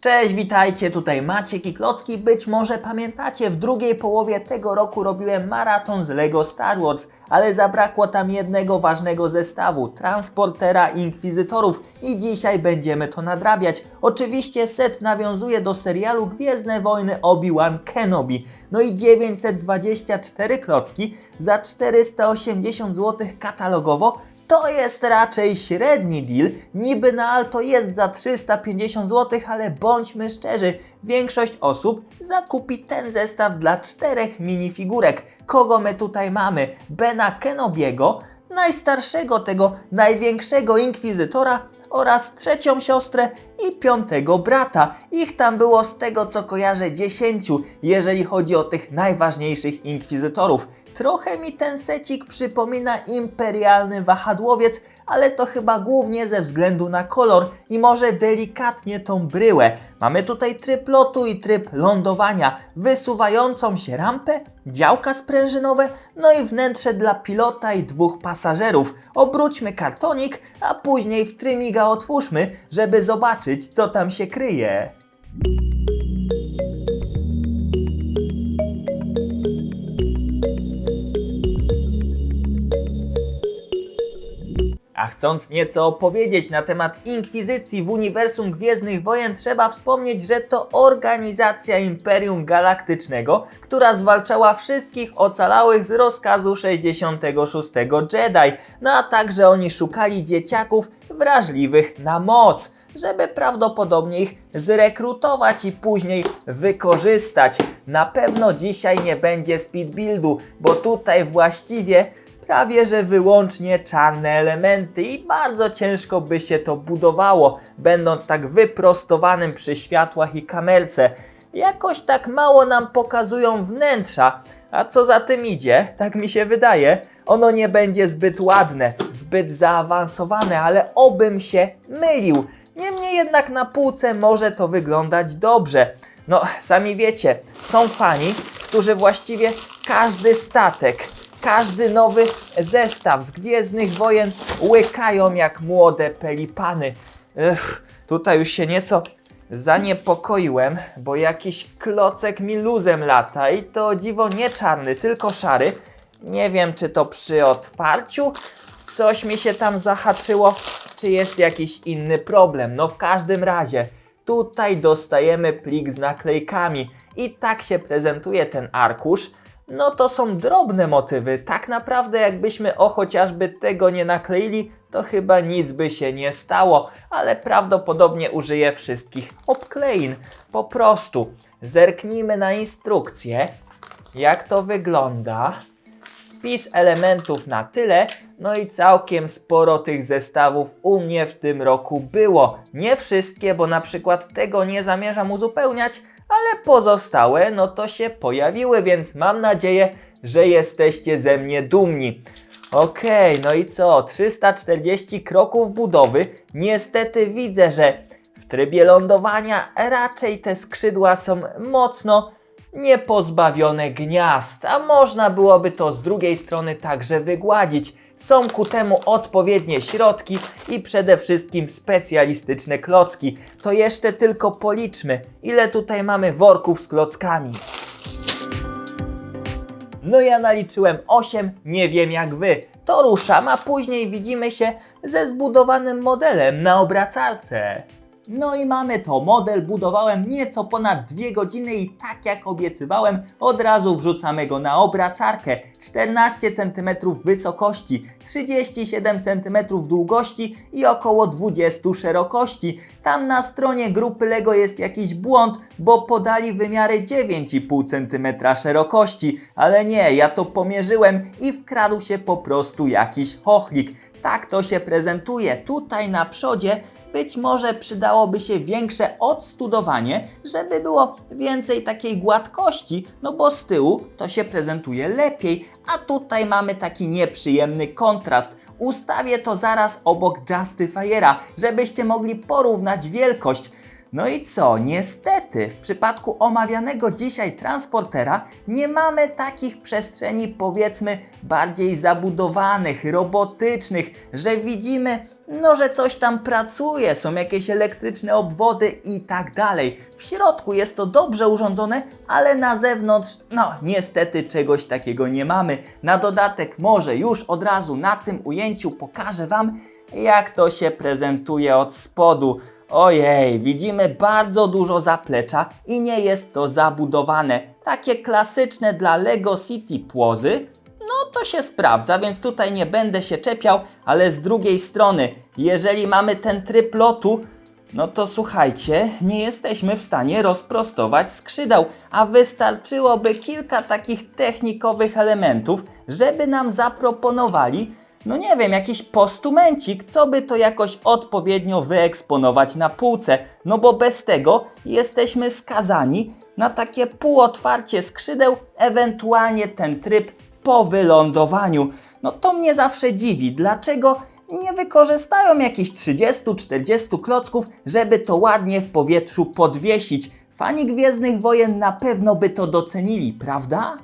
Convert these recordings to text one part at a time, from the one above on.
Cześć, witajcie, tutaj Maciek i Klocki. Być może pamiętacie, w drugiej połowie tego roku robiłem maraton z Lego Star Wars, ale zabrakło tam jednego ważnego zestawu, transportera inkwizytorów i dzisiaj będziemy to nadrabiać. Oczywiście set nawiązuje do serialu Gwiezdne Wojny Obi-Wan Kenobi. No i 924 klocki za 480 zł katalogowo to jest raczej średni deal. Niby na Alto jest za 350 zł, ale bądźmy szczerzy, większość osób zakupi ten zestaw dla czterech minifigurek. Kogo my tutaj mamy? Bena Kenobiego, najstarszego tego największego inkwizytora oraz trzecią siostrę i piątego brata. Ich tam było z tego co kojarzę 10, jeżeli chodzi o tych najważniejszych inkwizytorów. Trochę mi ten secik przypomina imperialny wahadłowiec, ale to chyba głównie ze względu na kolor i może delikatnie tą bryłę. Mamy tutaj tryb lotu i tryb lądowania, wysuwającą się rampę, działka sprężynowe, no i wnętrze dla pilota i dwóch pasażerów. Obróćmy kartonik, a później w trymiga otwórzmy, żeby zobaczyć co tam się kryje. A chcąc nieco opowiedzieć na temat Inkwizycji w uniwersum Gwiezdnych Wojen, trzeba wspomnieć, że to organizacja Imperium Galaktycznego, która zwalczała wszystkich ocalałych z rozkazu 66 Jedi, no a także oni szukali dzieciaków wrażliwych na moc, żeby prawdopodobnie ich zrekrutować i później wykorzystać. Na pewno dzisiaj nie będzie speed buildu, bo tutaj właściwie prawie że wyłącznie czarne elementy i bardzo ciężko by się to budowało, będąc tak wyprostowanym przy światłach i kamerce. Jakoś tak mało nam pokazują wnętrza, a co za tym idzie, tak mi się wydaje, ono nie będzie zbyt ładne, zbyt zaawansowane, ale obym się mylił. Niemniej jednak na półce może to wyglądać dobrze. No, sami wiecie, są fani, którzy właściwie każdy statek, każdy nowy zestaw z Gwiezdnych Wojen łykają jak młode pelipany. Ech, tutaj już się nieco zaniepokoiłem, bo jakiś klocek mi luzem lata i to dziwo nie czarny, tylko szary. Nie wiem, czy to przy otwarciu coś mi się tam zahaczyło, czy jest jakiś inny problem. No w każdym razie, tutaj dostajemy plik z naklejkami i tak się prezentuje ten arkusz. No to są drobne motywy. Tak naprawdę jakbyśmy o chociażby tego nie nakleili, to chyba nic by się nie stało, ale prawdopodobnie użyję wszystkich obklein. Po prostu zerknijmy na instrukcję, jak to wygląda. Spis elementów na tyle, no i całkiem sporo tych zestawów u mnie w tym roku było. Nie wszystkie, bo na przykład tego nie zamierzam uzupełniać, ale pozostałe no to się pojawiły, więc mam nadzieję, że jesteście ze mnie dumni. Okej, no i co? 340 kroków budowy. Niestety widzę, że w trybie lądowania raczej te skrzydła są mocno niepozbawione gniazd, a można byłoby to z drugiej strony także wygładzić. Są ku temu odpowiednie środki i przede wszystkim specjalistyczne klocki. To jeszcze tylko policzmy, ile tutaj mamy worków z klockami. No ja naliczyłem 8, nie wiem jak wy. To ruszam, a później widzimy się ze zbudowanym modelem na obracalce. No i mamy to. Model budowałem nieco ponad 2 godziny i tak jak obiecywałem, od razu wrzucamy go na obracarkę. 14 cm wysokości, 37 cm długości i około 20 szerokości. Tam na stronie grupy LEGO jest jakiś błąd, bo podali wymiary 9,5 cm szerokości. Ale nie, ja to pomierzyłem i wkradł się po prostu jakiś chochlik. Tak to się prezentuje. Tutaj na przodzie być może przydałoby się większe odstudowanie, żeby było więcej takiej gładkości, no bo z tyłu to się prezentuje lepiej, a tutaj mamy taki nieprzyjemny kontrast. Ustawię to zaraz obok Justifiera, żebyście mogli porównać wielkość. No i co? Niestety, w przypadku omawianego dzisiaj transportera nie mamy takich przestrzeni, powiedzmy, bardziej zabudowanych, robotycznych, że widzimy no że coś tam pracuje, są jakieś elektryczne obwody i tak dalej. W środku jest to dobrze urządzone, ale na zewnątrz, no niestety czegoś takiego nie mamy. Na dodatek może już od razu na tym ujęciu pokażę Wam, jak to się prezentuje od spodu. Ojej, widzimy bardzo dużo zaplecza i nie jest to zabudowane. Takie klasyczne dla Lego City płozy, no to się sprawdza, więc tutaj nie będę się czepiał, ale z drugiej strony, jeżeli mamy ten tryb lotu, no to słuchajcie, nie jesteśmy w stanie rozprostować skrzydeł, a wystarczyłoby kilka takich technikowych elementów, żeby nam zaproponowali, no nie wiem, jakiś postumencik, co by to jakoś odpowiednio wyeksponować na półce, no bo bez tego jesteśmy skazani na takie półotwarcie skrzydeł, ewentualnie ten tryb po wylądowaniu. No to mnie zawsze dziwi, dlaczego nie wykorzystają jakichś 30-40 klocków, żeby to ładnie w powietrzu podwiesić. Fani Gwiezdnych Wojen na pewno by to docenili, prawda?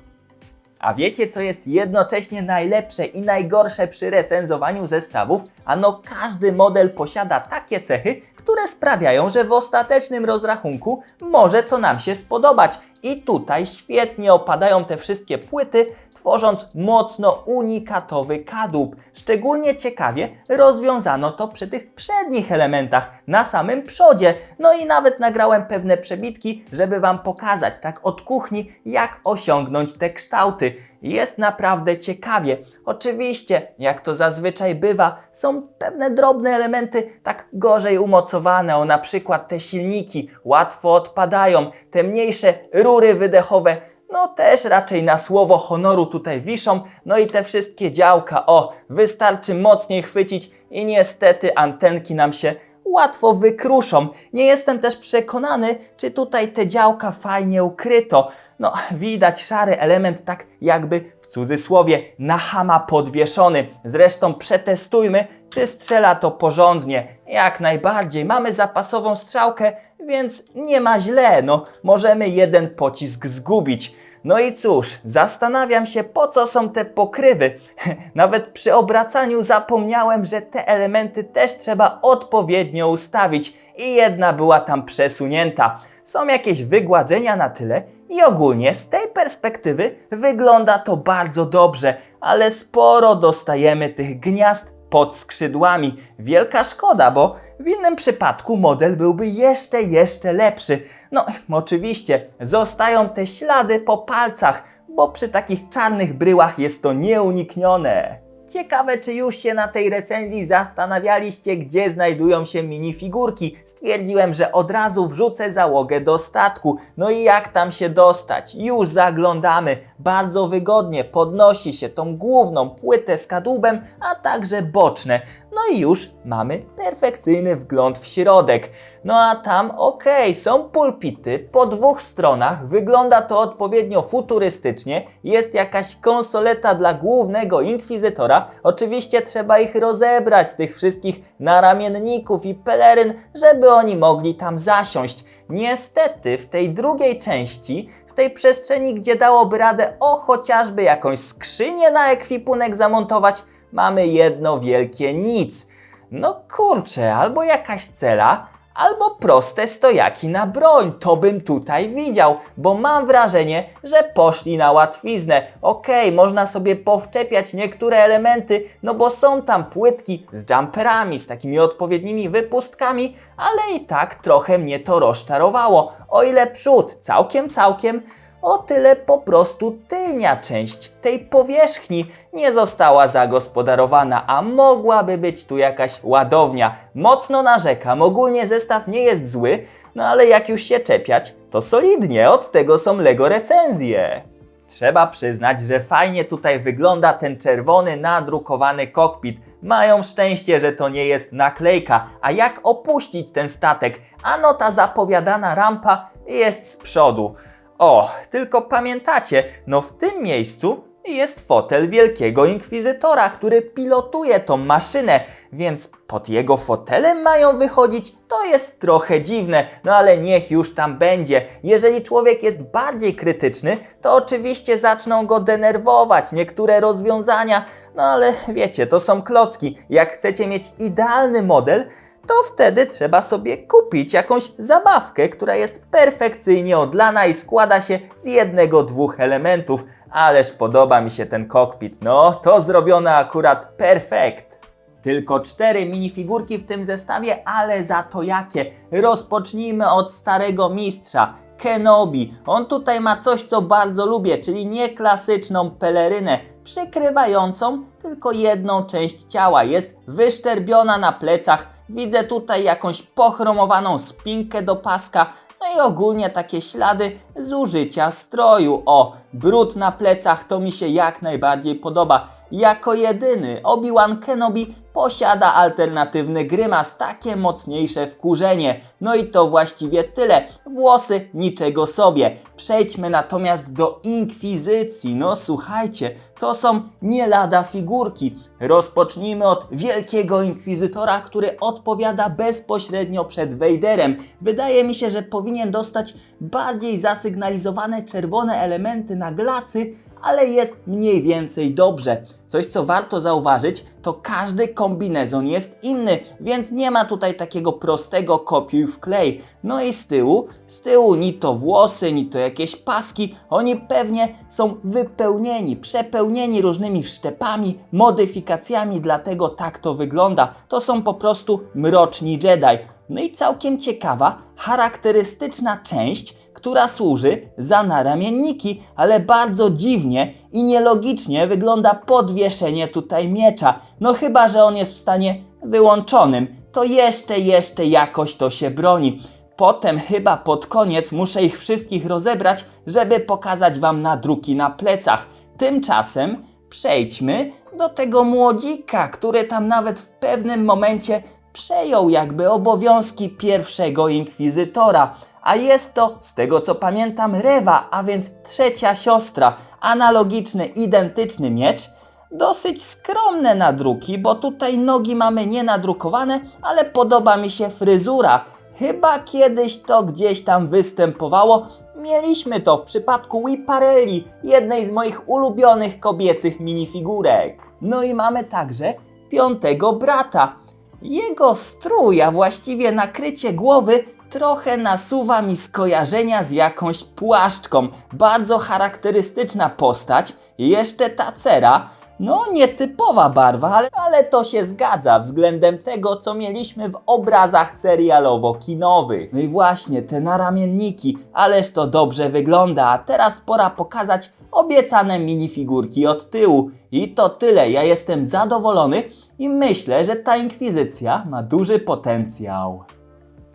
A wiecie, co jest jednocześnie najlepsze i najgorsze przy recenzowaniu zestawów? Ano każdy model posiada takie cechy, które sprawiają, że w ostatecznym rozrachunku może to nam się spodobać. I tutaj świetnie opadają te wszystkie płyty, tworząc mocno unikatowy kadłub. Szczególnie ciekawie rozwiązano to przy tych przednich elementach, na samym przodzie. No i nawet nagrałem pewne przebitki, żeby Wam pokazać tak od kuchni, jak osiągnąć te kształty. Jest naprawdę ciekawie. Oczywiście, jak to zazwyczaj bywa, są pewne drobne elementy tak gorzej umocowane, o na przykład te silniki łatwo odpadają, te mniejsze rury wydechowe no też raczej na słowo honoru tutaj wiszą, no i te wszystkie działka, o, wystarczy mocniej chwycić i niestety antenki nam się łatwo wykruszą. Nie jestem też przekonany, czy tutaj te działka fajnie ukryto. No, widać szary element tak jakby w cudzysłowie na hama podwieszony. Zresztą przetestujmy, czy strzela to porządnie. Jak najbardziej, mamy zapasową strzałkę, więc nie ma źle, no możemy jeden pocisk zgubić. No i cóż, zastanawiam się po co są te pokrywy. Nawet przy obracaniu zapomniałem, że te elementy też trzeba odpowiednio ustawić i jedna była tam przesunięta. Są jakieś wygładzenia na tyle i ogólnie z tej perspektywy wygląda to bardzo dobrze, ale sporo dostajemy tych gniazd pod skrzydłami. Wielka szkoda, bo w innym przypadku model byłby jeszcze, jeszcze lepszy. No, oczywiście, zostają te ślady po palcach, bo przy takich czarnych bryłach jest to nieuniknione. Ciekawe, czy już się na tej recenzji zastanawialiście, gdzie znajdują się minifigurki. Stwierdziłem, że od razu wrzucę załogę do statku. No i jak tam się dostać? Już zaglądamy. Bardzo wygodnie podnosi się tą główną płytę z kadłubem, a także boczne. No i już mamy perfekcyjny wgląd w środek. No a tam okej, są pulpity po dwóch stronach, wygląda to odpowiednio futurystycznie, jest jakaś konsoleta dla głównego inkwizytora. Oczywiście trzeba ich rozebrać z tych wszystkich naramienników i peleryn, żeby oni mogli tam zasiąść. Niestety w tej drugiej części w tej przestrzeni, gdzie dałoby radę o chociażby jakąś skrzynię na ekwipunek zamontować, mamy jedno wielkie nic. No kurczę, albo jakaś cela, albo proste stojaki na broń. To bym tutaj widział, bo mam wrażenie, że poszli na łatwiznę. Okej, można sobie powczepiać niektóre elementy, no bo są tam płytki z jumperami, z takimi odpowiednimi wypustkami, ale i tak trochę mnie to rozczarowało. O ile przód całkiem, całkiem, o tyle po prostu tylnia część tej powierzchni nie została zagospodarowana, a mogłaby być tu jakaś ładownia. Mocno narzekam, ogólnie zestaw nie jest zły, no ale jak już się czepiać, to solidnie, od tego są Lego recenzje. Trzeba przyznać, że fajnie tutaj wygląda ten czerwony nadrukowany kokpit. Mają szczęście, że to nie jest naklejka. A jak opuścić ten statek? Ano ta zapowiadana rampa jest z przodu. O, tylko pamiętacie, no w tym miejscu jest fotel wielkiego inkwizytora, który pilotuje tą maszynę, więc pod jego fotelem mają wychodzić. To jest trochę dziwne, no ale niech już tam będzie. Jeżeli człowiek jest bardziej krytyczny, to oczywiście zaczną go denerwować niektóre rozwiązania, no ale wiecie, to są klocki. Jak chcecie mieć idealny model, to wtedy trzeba sobie kupić jakąś zabawkę, która jest perfekcyjnie odlana i składa się z jednego, dwóch elementów. Ależ podoba mi się ten kokpit. No, to zrobione akurat perfekt. Tylko cztery minifigurki w tym zestawie, ale za to jakie? Rozpocznijmy od starego mistrza. Kenobi. On tutaj ma coś, co bardzo lubię, czyli nie klasyczną pelerynę, przykrywającą tylko jedną część ciała. Jest wyszczerbiona na plecach. Widzę tutaj jakąś pochromowaną spinkę do paska. No i ogólnie takie ślady zużycia stroju. O, brud na plecach to mi się jak najbardziej podoba. Jako jedyny Obi-Wan Kenobi posiada alternatywny grymas, takie mocniejsze wkurzenie. No i to właściwie tyle. Włosy niczego sobie. Przejdźmy natomiast do Inkwizycji. No słuchajcie, to są nie lada figurki. Rozpocznijmy od wielkiego inkwizytora, który odpowiada bezpośrednio przed Vaderem. Wydaje mi się, że powinien dostać bardziej zasygnalizowane czerwone elementy na glacy, ale jest mniej więcej dobrze. Coś, co warto zauważyć, to każdy kombinezon jest inny, więc nie ma tutaj takiego prostego kopiuj w klej. No i z tyłu, z tyłu ni to włosy, ni to jakieś paski, oni pewnie są wypełnieni, przepełnieni różnymi wszczepami, modyfikacjami, dlatego tak to wygląda. To są po prostu mroczni Jedi. No i całkiem ciekawa, charakterystyczna część, która służy za naramienniki, ale bardzo dziwnie i nielogicznie wygląda podwieszenie tutaj miecza. No chyba, że on jest w stanie wyłączonym, to jeszcze, jeszcze jakoś to się broni. Potem chyba pod koniec muszę ich wszystkich rozebrać, żeby pokazać wam nadruki na plecach. Tymczasem przejdźmy do tego młodzika, który tam nawet w pewnym momencie przejął jakby obowiązki pierwszego inkwizytora. A jest to, z tego co pamiętam, Rewa, a więc trzecia siostra. Analogiczny, identyczny miecz. Dosyć skromne nadruki, bo tutaj nogi mamy nienadrukowane, ale podoba mi się fryzura. Chyba kiedyś to gdzieś tam występowało. Mieliśmy to w przypadku Whiparelli, jednej z moich ulubionych kobiecych minifigurek. No i mamy także piątego brata. Jego strój, a właściwie nakrycie głowy, trochę nasuwa mi skojarzenia z jakąś płaszczką. Bardzo charakterystyczna postać. Jeszcze ta cera. No, nietypowa barwa, ale, ale to się zgadza względem tego, co mieliśmy w obrazach serialowo-kinowych. No i właśnie, te naramienniki, ależ to dobrze wygląda, a teraz pora pokazać obiecane minifigurki od tyłu. I to tyle, ja jestem zadowolony i myślę, że ta inkwizycja ma duży potencjał.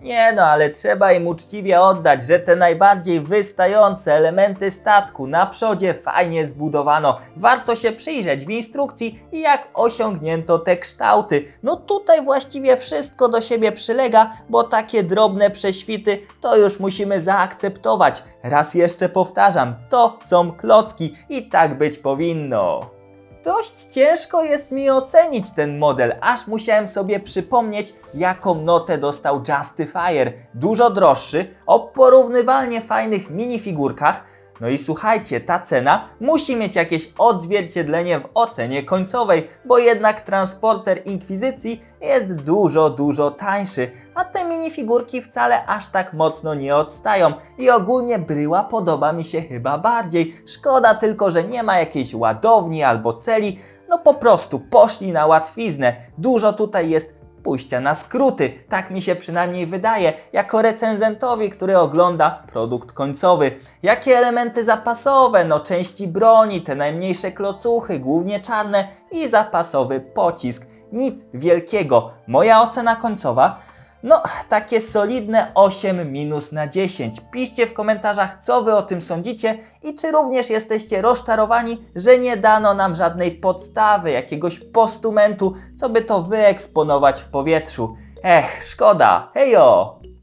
Nie no, ale trzeba im uczciwie oddać, że te najbardziej wystające elementy statku na przodzie fajnie zbudowano. Warto się przyjrzeć w instrukcji, jak osiągnięto te kształty. No tutaj właściwie wszystko do siebie przylega, bo takie drobne prześwity to już musimy zaakceptować. Raz jeszcze powtarzam, to są klocki i tak być powinno. Dość ciężko jest mi ocenić ten model, aż musiałem sobie przypomnieć, jaką notę dostał Justifier. Dużo droższy, o porównywalnie fajnych minifigurkach. No i słuchajcie, ta cena musi mieć jakieś odzwierciedlenie w ocenie końcowej, bo jednak transporter Inkwizycji jest dużo, dużo tańszy, a te minifigurki wcale aż tak mocno nie odstają i ogólnie bryła podoba mi się chyba bardziej. Szkoda tylko, że nie ma jakiejś ładowni albo celi, no po prostu poszli na łatwiznę. Dużo tutaj jest pójścia na skróty. Tak mi się przynajmniej wydaje, jako recenzentowi, który ogląda produkt końcowy. Jakie elementy zapasowe? No części broni, te najmniejsze klocuchy, głównie czarne i zapasowy pocisk. Nic wielkiego. Moja ocena końcowa no, takie solidne 8 minus na 10. Piszcie w komentarzach, co wy o tym sądzicie i czy również jesteście rozczarowani, że nie dano nam żadnej podstawy, jakiegoś postumentu, co by to wyeksponować w powietrzu. Ech, szkoda. Hejo!